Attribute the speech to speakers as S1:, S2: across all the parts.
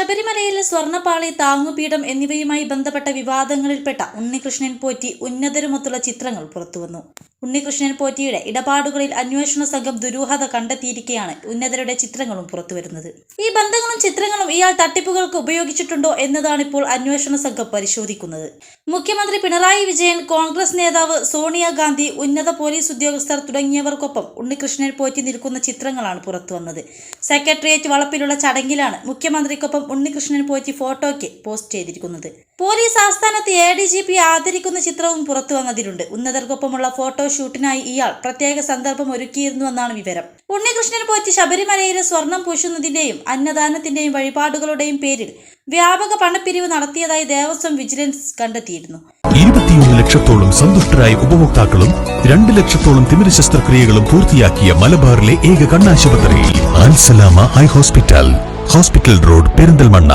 S1: ശബരിമലയിലെ സ്വർണപ്പാളി താങ്ങുപീഠം എന്നിവയുമായി ബന്ധപ്പെട്ട വിവാദങ്ങളിൽപ്പെട്ട ഉണ്ണികൃഷ്ണൻ പോറ്റി ഉന്നതരുമൊത്തുള്ള ചിത്രങ്ങൾ പുറത്തുവന്നു. ഉണ്ണികൃഷ്ണൻ പോറ്റിയുടെ ഇടപാടുകളിൽ അന്വേഷണ സംഘം ദുരൂഹത കണ്ടെത്തിയിരിക്കെയാണ് ഉന്നതരുടെ ചിത്രങ്ങളും പുറത്തുവരുന്നത്. ഈ ബന്ധങ്ങളും ചിത്രങ്ങളും ഇയാൾ തട്ടിപ്പുകൾക്ക് ഉപയോഗിച്ചിട്ടുണ്ടോ എന്നതാണ് ഇപ്പോൾ അന്വേഷണ സംഘം പരിശോധിക്കുന്നത്. മുഖ്യമന്ത്രി പിണറായി വിജയൻ കോൺഗ്രസ് നേതാവ് സോണിയാഗാന്ധി ഉന്നത പോലീസ് ഉദ്യോഗസ്ഥർ തുടങ്ങിയവർക്കൊപ്പം ഉണ്ണികൃഷ്ണൻ പോറ്റി നിൽക്കുന്ന ചിത്രങ്ങളാണ് പുറത്തുവന്നത്. സെക്രട്ടേറിയറ്റ് വളപ്പിലുള്ള ചടങ്ങിലാണ് മുഖ്യമന്ത്രിക്കൊപ്പം ഉണ്ണികൃഷ്ണൻ പോറ്റി ഫോട്ടോയ്ക്ക് പോസ്റ്റ് ചെയ്തിരിക്കുന്നത്. പോലീസ് ആസ്ഥാനത്ത് എ ഡി ജി പി ആദരിക്കുന്ന ചിത്രവും പുറത്തു വന്നതിലുണ്ട്. ഉന്നതർക്കൊപ്പമുള്ള ഫോട്ടോ ഷൂട്ടിനായി ഇയാൾ പ്രത്യേക സന്ദർഭം ഒരുക്കിയിരുന്നുവെന്നാണ് വിവരം. ഉണ്ണികൃഷ്ണൻ പോറ്റി ശബരിമലയിലെ സ്വർണം പൂശുന്നതിന്റെയും അന്നദാനത്തിന്റെയും വഴിപാടുകളുടെയും പേരിൽ വ്യാപക പണപ്പിരിവ് നടത്തിയതായി ദേവസ്വം വിജിലൻസ് കണ്ടെത്തിയിരുന്നു.
S2: ഇരുപത്തിയൊന്ന് ലക്ഷത്തോളം സന്തുഷ്ടരായ ഉപഭോക്താക്കളും രണ്ട് ലക്ഷത്തോളം തിമിര ശസ്ത്രക്രിയകളും പൂർത്തിയാക്കിയ മലബാറിലെ ഏക കണ്ണാശുപത്രി ആൻസലാമ eye hospital. Hospital road Perinthalmanna.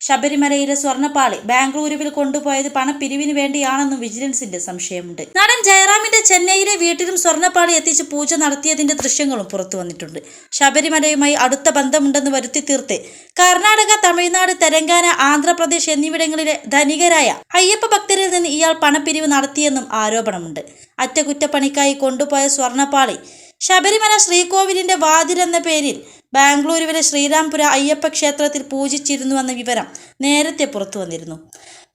S1: ശബരിമലയിലെ സ്വർണപ്പാളി ബാംഗ്ലൂരുവിൽ കൊണ്ടുപോയത് പണപ്പിരിവിന് വേണ്ടിയാണെന്നും വിജിലൻസിന്റെ സംശയമുണ്ട്. നടൻ ജയറാമിന്റെ ചെന്നൈയിലെ വീട്ടിലും സ്വർണപ്പാളി എത്തിച്ച് പൂജ നടത്തിയതിന്റെ ദൃശ്യങ്ങളും പുറത്തു വന്നിട്ടുണ്ട്. ശബരിമലയുമായി അടുത്ത ബന്ധമുണ്ടെന്ന് വരുത്തി തീർത്ത് കർണാടക തമിഴ്നാട് തെലങ്കാന ആന്ധ്രാപ്രദേശ് എന്നിവിടങ്ങളിലെ ധനികരായ അയ്യപ്പ ഭക്തരിൽ നിന്ന് ഇയാൾ പണപ്പിരിവ് നടത്തിയെന്നും ആരോപണമുണ്ട്. അറ്റകുറ്റപ്പണിക്കായി കൊണ്ടുപോയ സ്വർണപ്പാളി ശബരിമല ശ്രീകോവിലിന്റെ വാതിൽ എന്ന പേരിൽ ബാംഗ്ലൂരുവിലെ ശ്രീരാംപുര അയ്യപ്പ ക്ഷേത്രത്തിൽ പൂജിച്ചിരുന്നുവെന്ന വിവരം നേരത്തെ പുറത്തു വന്നിരുന്നു.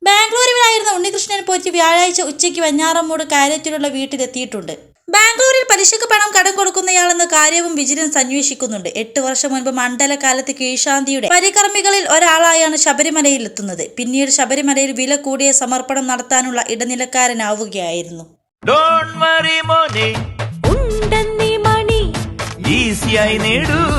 S1: ബാംഗ്ലൂരുവിലായിരുന്ന ഉണ്ണികൃഷ്ണൻ പോറ്റി വ്യാഴാഴ്ച ഉച്ചയ്ക്ക് വെഞ്ഞാറമ്മൂട് കാര്യത്തിലുള്ള വീട്ടിലെത്തിയിട്ടുണ്ട്. ബാംഗ്ലൂരിൽ പലിശക്ക് പണം കടം കൊടുക്കുന്നയാളെന്ന കാര്യവും വിജിലൻസ് അന്വേഷിക്കുന്നുണ്ട്. എട്ട് വർഷം മുൻപ് മണ്ഡലകാലത്ത് കീഴ്ശാന്തിയുടെ പരികർമ്മികളിൽ ഒരാളായാണ് ശബരിമലയിൽ എത്തുന്നത് പിന്നീട് ശബരിമലയിൽ വില കൂടിയ സമർപ്പണം നടത്താനുള്ള ഇടനിലക്കാരനാവുകയായിരുന്നു.
S3: ഡോൺ വറി മോനെ.
S4: ഉണ്ടെന്നീ മണി.
S3: ഈസിയായി നേടൂ.